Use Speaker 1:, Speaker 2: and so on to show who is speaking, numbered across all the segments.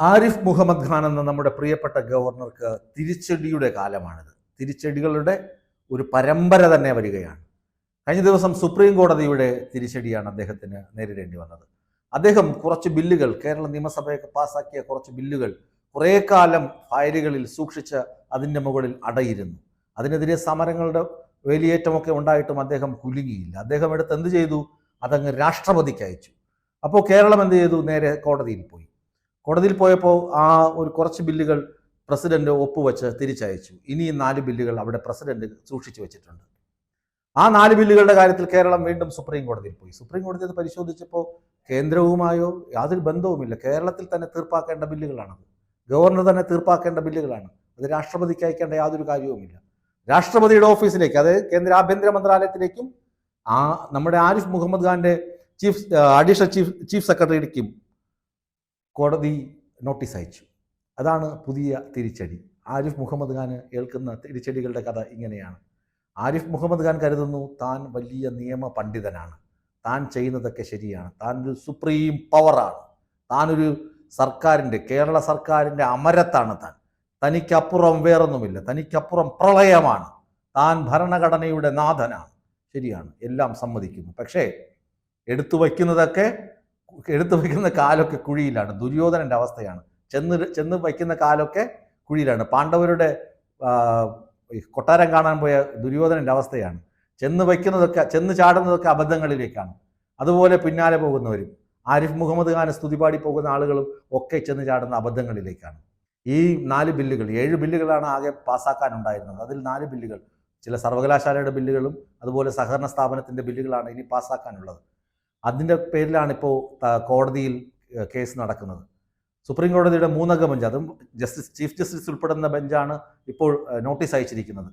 Speaker 1: ആരിഫ് മുഹമ്മദ് ഖാൻ എന്ന നമ്മുടെ പ്രിയപ്പെട്ട ഗവർണർക്ക് തിരിച്ചടിയുടെ കാലമാണിത്. തിരിച്ചടികളുടെ ഒരു പരമ്പര തന്നെ വരികയാണ്. കഴിഞ്ഞ ദിവസം സുപ്രീം കോടതിയുടെ തിരിച്ചടിയാണ് അദ്ദേഹത്തിന് നേരിടേണ്ടി വന്നത്. അദ്ദേഹം കുറച്ച് ബില്ലുകൾ കേരള നിയമസഭയൊക്കെ പാസാക്കിയ കുറച്ച് ബില്ലുകൾ കുറേ കാലം ഫയലുകളിൽ സൂക്ഷിച്ച് അതിന്റെ മുകളിൽ അടയിരുന്നു. അതിനെതിരെ സമരങ്ങളുടെ വേലിയേറ്റമൊക്കെ ഉണ്ടായിട്ടും അദ്ദേഹം കുലുങ്ങിയില്ല. അദ്ദേഹം എടുത്ത് എന്ത് ചെയ്തു? അതങ്ങ് രാഷ്ട്രപതിക്ക് അയച്ചു. അപ്പോൾ കേരളം എന്ത് ചെയ്തു? നേരെ കോടതിയിൽ പോയി. കോടതിയിൽ പോയപ്പോൾ ആ ഒരു കുറച്ച് ബില്ലുകൾ പ്രസിഡന്റ് ഒപ്പുവെച്ച് തിരിച്ചയച്ചു. ഇനിയും നാല് ബില്ലുകൾ അവിടെ പ്രസിഡന്റ് സൂക്ഷിച്ചു വെച്ചിട്ടുണ്ട്. ആ നാല് ബില്ലുകളുടെ കാര്യത്തിൽ കേരളം വീണ്ടും സുപ്രീം കോടതിയിൽ പോയി. സുപ്രീം കോടതി അത് പരിശോധിച്ചപ്പോൾ കേന്ദ്രവുമായോ യാതൊരു ബന്ധവുമില്ല. കേരളത്തിൽ തന്നെ തീർപ്പാക്കേണ്ട ബില്ലുകളാണത്. ഗവർണർ തന്നെ തീർപ്പാക്കേണ്ട ബില്ലുകളാണ്. അത് രാഷ്ട്രപതിക്ക് അയക്കേണ്ട യാതൊരു കാര്യവുമില്ല. രാഷ്ട്രപതിയുടെ ഓഫീസിലേക്ക് അതായത് കേന്ദ്ര ആഭ്യന്തര മന്ത്രാലയത്തിലേക്കും ആ നമ്മുടെ ആരിഫ് മുഹമ്മദ് ഖാന്റെ ചീഫ് അഡീഷണൽ ചീഫ് ചീഫ് സെക്രട്ടറിക്കും കോടതി നോട്ടീസ് അയച്ചു. അതാണ് പുതിയ തിരിച്ചടി. ആരിഫ് മുഹമ്മദ് ഖാന് ഏൽക്കുന്ന തിരിച്ചടികളുടെ കഥ ഇങ്ങനെയാണ്. ആരിഫ് മുഹമ്മദ് ഖാൻ കരുതുന്നു താൻ വലിയ നിയമ പണ്ഡിതനാണ്. താൻ ചെയ്യുന്നതൊക്കെ ശരിയാണ്. താൻ ഒരു സുപ്രീം പവറാണ്. താനൊരു സർക്കാരിന്റെ കേരള സർക്കാരിന്റെ അമരത്താണ് താൻ. തനിക്കപ്പുറം വേറൊന്നുമില്ല. തനിക്കപ്പുറം പ്രളയമാണ്. താൻ ഭരണഘടനയുടെ നാഥനാണ്. ശരിയാണ്. എല്ലാം സമ്മതിക്കുന്നു. പക്ഷേ എടുത്തു വയ്ക്കുന്നതൊക്കെ എടുത്തു വയ്ക്കുന്ന കാലൊക്കെ കുഴിയിലാണ്. ദുര്യോധനന്റെ അവസ്ഥയാണ്. ചെന്ന് ചെന്ന് വയ്ക്കുന്ന കാലൊക്കെ കുഴിയിലാണ്. പാണ്ഡവരുടെ കൊട്ടാരം കാണാൻ പോയ ദുര്യോധനന്റെ അവസ്ഥയാണ്. ചെന്ന് വയ്ക്കുന്നതൊക്കെ ചെന്ന് ചാടുന്നതൊക്കെ അബദ്ധങ്ങളിലേക്കാണ്. അതുപോലെ പിന്നാലെ പോകുന്നവരും ആരിഫ് മുഹമ്മദ് ഖാനെ സ്തുതിപാടി പോകുന്ന ആളുകളും ഒക്കെ ചെന്ന് ചാടുന്ന അബദ്ധങ്ങളിലേക്കാണ്. ഈ നാല് ബില്ലുകൾ ഏഴ് ബില്ലുകളാണ് ആകെ പാസ്സാക്കാനുണ്ടായിരുന്നത് അതിൽ നാല് ബില്ലുകൾ ചില സർവകലാശാലയുടെ ബില്ലുകളും അതുപോലെ സഹകരണ സ്ഥാപനത്തിന്റെ ബില്ലുകളാണ് ഇനി പാസ്സാക്കാനുള്ളത് അതിന്റെ പേരിലാണ് ഇപ്പോൾ കോടതിയിൽ കേസ് നടക്കുന്നത്. സുപ്രീം കോടതിയുടെ മൂന്നംഗ ബെഞ്ച് അതും ജസ്റ്റിസ് ചീഫ് ജസ്റ്റിസ് ഉൾപ്പെടുന്ന ബെഞ്ചാണ് ഇപ്പോൾ നോട്ടീസ് അയച്ചിരിക്കുന്നത്.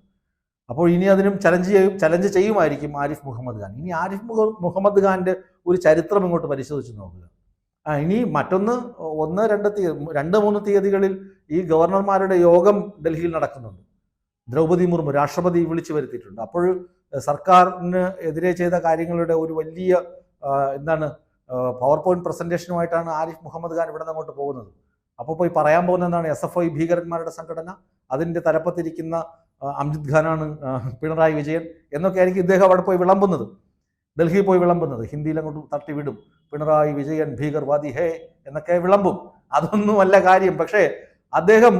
Speaker 1: അപ്പോൾ ഇനി അതിനും ചലഞ്ച് ചെയ്യും ചലഞ്ച് ചെയ്യുമായിരിക്കും ആരിഫ് മുഹമ്മദ് ഖാൻ. ഇനി ആരിഫ് മുഹ- മുഹമ്മദ് ഖാന്റെ ഒരു ചരിത്രം ഇങ്ങോട്ട് പരിശോധിച്ച് നോക്കുക. ഇനി മറ്റൊന്ന് ഒന്ന് രണ്ട് തീയതി രണ്ട് മൂന്ന് തീയതികളിൽ ഈ ഗവർണർമാരുടെ യോഗം ഡൽഹിയിൽ നടക്കുന്നുണ്ട്. ദ്രൗപദി മുർമു രാഷ്ട്രപതി വിളിച്ചു വരുത്തിയിട്ടുണ്ട്. അപ്പോൾ സർക്കാരിന് എതിരെ ചെയ്ത കാര്യങ്ങളുടെ ഒരു വലിയ എന്താണ് പവർ പോയിന്റ് പ്രസന്റേഷനുമായിട്ടാണ് ആരിഫ് മുഹമ്മദ് ഖാൻ ഇവിടെ നിന്ന് അങ്ങോട്ട് പോകുന്നത്. അപ്പോൾ പോയി പറയാൻ പോകുന്ന എന്താണ് എസ് എഫ് ഐ ഭീകരന്മാരുടെ സംഘടന അതിന്റെ തലപ്പത്തിരിക്കുന്ന അംജിത് ഖാനാണ് പിണറായി വിജയൻ എന്നൊക്കെ ആയിരിക്കും ഇദ്ദേഹം അവിടെ പോയി വിളമ്പുന്നത്. ഡൽഹിയിൽ പോയി വിളമ്പുന്നത്. ഹിന്ദിയിൽ അങ്ങോട്ട് തട്ടിവിടും. പിണറായി വിജയൻ ഭീകർവാദി ഹേ എന്നൊക്കെ വിളമ്പും. അതൊന്നുമല്ല കാര്യം. പക്ഷേ അദ്ദേഹം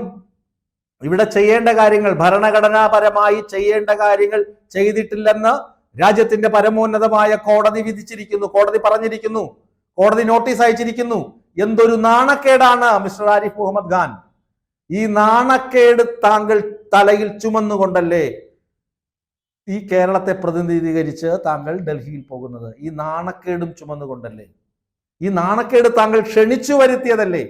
Speaker 1: ഇവിടെ ചെയ്യേണ്ട കാര്യങ്ങൾ ഭരണഘടനാപരമായി ചെയ്യേണ്ട കാര്യങ്ങൾ ചെയ്തിട്ടില്ലെന്ന് രാജ്യത്തിന്റെ പരമോന്നതമായ കോടതി വിധിച്ചിരിക്കുന്നു കോടതി പറഞ്ഞിരിക്കുന്നു കോടതി നോട്ടീസ് അയച്ചിരിക്കുന്നു. എന്തൊരു നാണക്കേടാണ് മിസ്റ്റർ ആരിഫ് മുഹമ്മദ് ഖാൻ. ഈ നാണക്കേട് താങ്കൾ തലയിൽ ചുമന്നുകൊണ്ടല്ലേ ഈ കേരളത്തെ പ്രതിനിധീകരിച്ച് താങ്കൾ ഡൽഹിയിൽ പോകുന്നത്? ഈ നാണക്കേടും ചുമന്നുകൊണ്ടല്ലേ? ഈ നാണക്കേട് താങ്കൾ ക്ഷണിച്ചു വരുത്തിയതല്ലേ?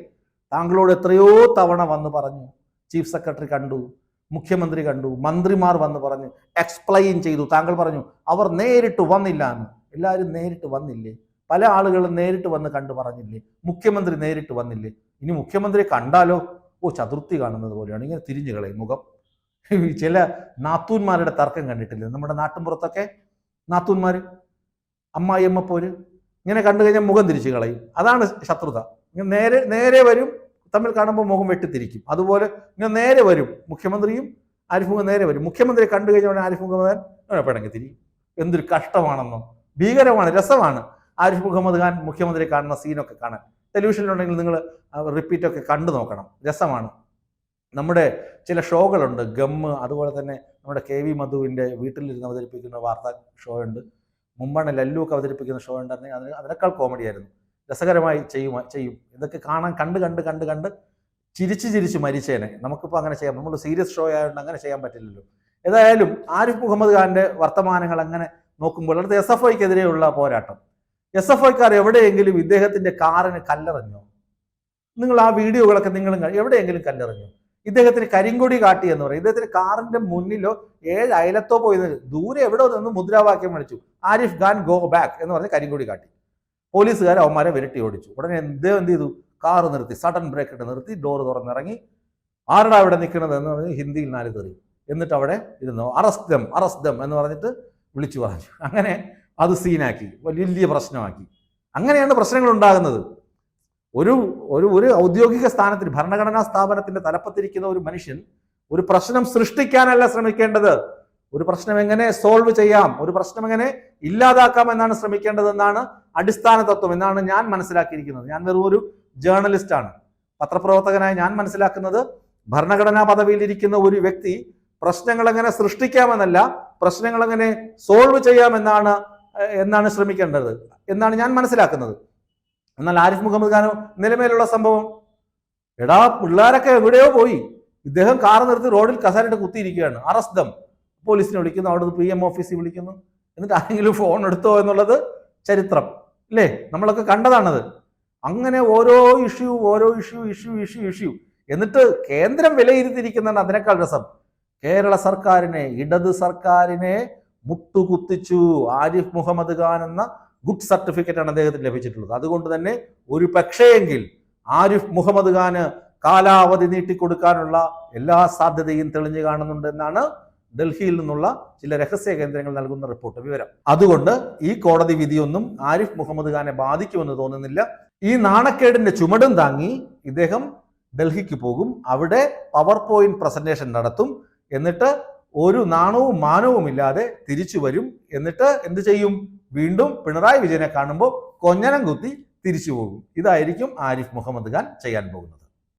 Speaker 1: താങ്കളോട് എത്രയോ തവണ വന്നു പറഞ്ഞു ചീഫ് സെക്രട്ടറി കണ്ടു. മുഖ്യമന്ത്രി കണ്ടു. മന്ത്രിമാർ വന്ന് പറഞ്ഞു എക്സ്പ്ലെയിൻ ചെയ്തു. താങ്കൾ പറഞ്ഞു അവർ നേരിട്ട് വന്നില്ല എന്ന്. എല്ലാവരും നേരിട്ട് വന്നില്ലേ? പല ആളുകളും നേരിട്ട് വന്ന് കണ്ടു പറഞ്ഞില്ലേ? മുഖ്യമന്ത്രി നേരിട്ട് വന്നില്ലേ? ഇനി മുഖ്യമന്ത്രി കണ്ടാലോ? ഓ ചതുർത്ഥി കാണുന്നത് പോലെയാണ്. ഇങ്ങനെ തിരിഞ്ഞു കളയും മുഖം. ചില നാത്തൂന്മാരുടെ തർക്കം കണ്ടിട്ടില്ലേ? നമ്മുടെ നാട്ടിൻപുറത്തൊക്കെ നാത്തൂന്മാർ അമ്മായിയമ്മപ്പോര് ഇങ്ങനെ കണ്ടു കഴിഞ്ഞാൽ മുഖം തിരിച്ചു കളയും. അതാണ് ശത്രുത. ഇങ്ങനെ നേരെ നേരെ വരും തമ്മിൽ കാണുമ്പോൾ മുഖം വെട്ടിത്തിരിക്കും. അതുപോലെ ഇങ്ങനെ നേരെ വരും. മുഖ്യമന്ത്രിയും ആരിഫ് മുഹമ്മദ് നേരെ വരും. മുഖ്യമന്ത്രിയെ കണ്ടു കഴിഞ്ഞ ഉടനെ ആരിഫ് മുഹമ്മദ് പിണങ്ങി തിരിയും. എന്തൊരു കഷ്ടമാണെന്നോ ഭീകരമാണ് രസമാണ് ആരിഫ് മുഹമ്മദ് ഖാൻ മുഖ്യമന്ത്രിയെ കാണുന്ന സീനൊക്കെ കാണാൻ. ടെലിവിഷനിലുണ്ടെങ്കിൽ നിങ്ങൾ റിപ്പീറ്റൊക്കെ കണ്ടു നോക്കണം. രസമാണ്. നമ്മുടെ ചില ഷോകളുണ്ട്. ഗമ്മ് അതുപോലെ തന്നെ നമ്മുടെ കെ വി മധുവിന്റെ വീട്ടിലിരുന്ന് അവതരിപ്പിക്കുന്ന വാർത്താ ഷോ ഉണ്ട് മുമ്പാണ് ലല്ലു ഒക്കെ അവതരിപ്പിക്കുന്ന ഷോ ഉണ്ടായിരുന്നെങ്കിൽ അതിന് അതിനേക്കാൾ കോമഡി ആയിരുന്നു. രസകരമായി ചെയ്യും ചെയ്യും. ഇതൊക്കെ കാണാൻ കണ്ട് കണ്ട് കണ്ട് കണ്ട് ചിരിച്ച് ചിരിച്ച് മരിച്ചേനെ. നമുക്കിപ്പോൾ അങ്ങനെ ചെയ്യാം. നമ്മൾ സീരിയസ് ഷോ ആയതുകൊണ്ട് അങ്ങനെ ചെയ്യാൻ പറ്റില്ലല്ലോ. ഏതായാലും ആരിഫ് മുഹമ്മദ് ഖാന്റെ വർത്തമാനങ്ങൾ അങ്ങനെ നോക്കുമ്പോൾ അടുത്ത എസ് എഫ് ഐക്കെതിരെയുള്ള പോരാട്ടം. എസ് എഫ് ഐക്കാർ എവിടെയെങ്കിലും ഇദ്ദേഹത്തിന്റെ കാറിന് കല്ലെറിഞ്ഞോ? നിങ്ങൾ ആ വീഡിയോകളൊക്കെ നിങ്ങൾ എവിടെയെങ്കിലും കല്ലെറിഞ്ഞോ? ഇദ്ദേഹത്തിന് കരിങ്കൊടി കാട്ടി എന്ന് പറയും. ഇദ്ദേഹത്തിന് കാറിന്റെ മുന്നിലോ ഏഴ് അയലത്തോ പോയി ദൂരെ എവിടെ നിന്ന് മുദ്രാവാക്യം വിളിച്ചു. ആരിഫ് ഖാൻ ഗോ ബാക്ക് എന്ന് പറഞ്ഞ് കരിങ്കൊടി കാട്ടി. പോലീസുകാർ അവന്മാരെ വിരട്ടി ഓടിച്ചു. ഉടനെ എന്തേ എന്ത് ചെയ്തു? കാർ നിർത്തി സഡൻ ബ്രേക്ക് ഇട്ട് നിർത്തി ഡോർ തുറന്നിറങ്ങി. ആരുടെ അവിടെ നിൽക്കുന്നത് എന്ന് പറഞ്ഞ് ഹിന്ദിയിൽ നാല് തെറി. എന്നിട്ട് അവിടെ ഇരുന്നു. അറസ്തം അറസ്തം എന്ന് പറഞ്ഞിട്ട് വിളിച്ചു പറഞ്ഞു. അങ്ങനെ അത് സീനാക്കി വലിയ പ്രശ്നമാക്കി. അങ്ങനെയാണ് പ്രശ്നങ്ങൾ ഉണ്ടാകുന്നത്. ഒരു ഒരു ഒരു ഔദ്യോഗിക സ്ഥാനത്തിന് ഭരണഘടനാ സ്ഥാപനത്തിന്റെ തലപ്പത്തിരിക്കുന്ന ഒരു മനുഷ്യൻ ഒരു പ്രശ്നം സൃഷ്ടിക്കാനല്ല ശ്രമിക്കേണ്ടത്. ഒരു പ്രശ്നം എങ്ങനെ സോൾവ് ചെയ്യാം? ഒരു പ്രശ്നം എങ്ങനെ ഇല്ലാതാക്കാം എന്നാണ് ശ്രമിക്കേണ്ടതെന്നാണ് അടിസ്ഥാന തത്വം എന്നാണ് ഞാൻ മനസ്സിലാക്കിയിരിക്കുന്നത്. ഞാൻ വെറും ഒരു ജേർണലിസ്റ്റാണ് പത്രപ്രവർത്തകനായി ഞാൻ മനസ്സിലാക്കുന്നത് ഭരണഘടനാ പദവിയിലിരിക്കുന്ന ഒരു വ്യക്തി പ്രശ്നങ്ങൾ എങ്ങനെ സൃഷ്ടിക്കാമെന്നല്ല പ്രശ്നങ്ങൾ എങ്ങനെ സോൾവ് ചെയ്യാമെന്നാണ് എന്നാണ് ശ്രമിക്കേണ്ടത് എന്നാണ് ഞാൻ മനസ്സിലാക്കുന്നത്. എന്നാൽ ആരിഫ് മുഹമ്മദ് ഖാനോ നിലമേലുള്ള സംഭവം? എടാ പിള്ളേരൊക്കെ എവിടെയോ പോയി. ഇദ്ദേഹം കാർ നിർത്തി റോഡിൽ കസാരിട്ട് കുത്തിയിരിക്കുകയാണ്. അറസ്റ്റ് പോലീസിനെ വിളിക്കുന്നു. അവിടുന്ന് പി എം ഓഫീസിൽ വിളിക്കുന്നു. എന്നിട്ട് ആരെങ്കിലും ഫോൺ എടുത്തോ എന്നുള്ളത് ചരിത്രം. അല്ലേ നമ്മളൊക്കെ കണ്ടതാണത്. അങ്ങനെ ഓരോ ഇഷ്യൂ ഓരോ ഇഷ്യൂ ഇഷ്യൂ ഇഷ്യൂ ഇഷ്യൂ എന്നിട്ട് കേന്ദ്രം വിലയിരുത്തിയിരിക്കുന്നതാണ് അതിനേക്കാൾ രസം. കേരള സർക്കാരിനെ ഇടത് സർക്കാരിനെ മുട്ടുകുത്തിച്ചു. ആരിഫ് മുഹമ്മദ് ഖാൻ എന്ന ഗുഡ് സർട്ടിഫിക്കറ്റ് ആണ് അദ്ദേഹത്തിന് ലഭിച്ചിട്ടുള്ളത്. അതുകൊണ്ട് തന്നെ ഒരു പക്ഷേയെങ്കിൽ ആരിഫ് മുഹമ്മദ് ഖാന് കാലാവധി നീട്ടിക്കൊടുക്കാനുള്ള എല്ലാ സാധ്യതയും തെളിഞ്ഞു കാണുന്നുണ്ട് എന്നാണ് ഡൽഹിയിൽ നിന്നുള്ള ചില രഹസ്യ കേന്ദ്രങ്ങൾ നൽകുന്ന റിപ്പോർട്ട് വിവരം. അതുകൊണ്ട് ഈ കോടതി വിധിയൊന്നും ആരിഫ് മുഹമ്മദ് ഖാനെ ബാധിക്കുമെന്ന് തോന്നുന്നില്ല. ഈ നാണക്കേടിന്റെ ചുമടും താങ്ങി ഇദ്ദേഹം ഡൽഹിക്ക് പോകും. അവിടെ പവർ പോയിന്റ് പ്രസന്റേഷൻ നടത്തും. എന്നിട്ട് ഒരു നാണവും മാനവും ഇല്ലാതെ തിരിച്ചു വരും. എന്നിട്ട് എന്ത് ചെയ്യും? വീണ്ടും പിണറായി വിജയനെ കാണുമ്പോൾ കൊഞ്ഞനം കുത്തി തിരിച്ചു പോകും. ഇതായിരിക്കും ആരിഫ് മുഹമ്മദ് ഖാൻ ചെയ്യാൻ പോകുന്നത്.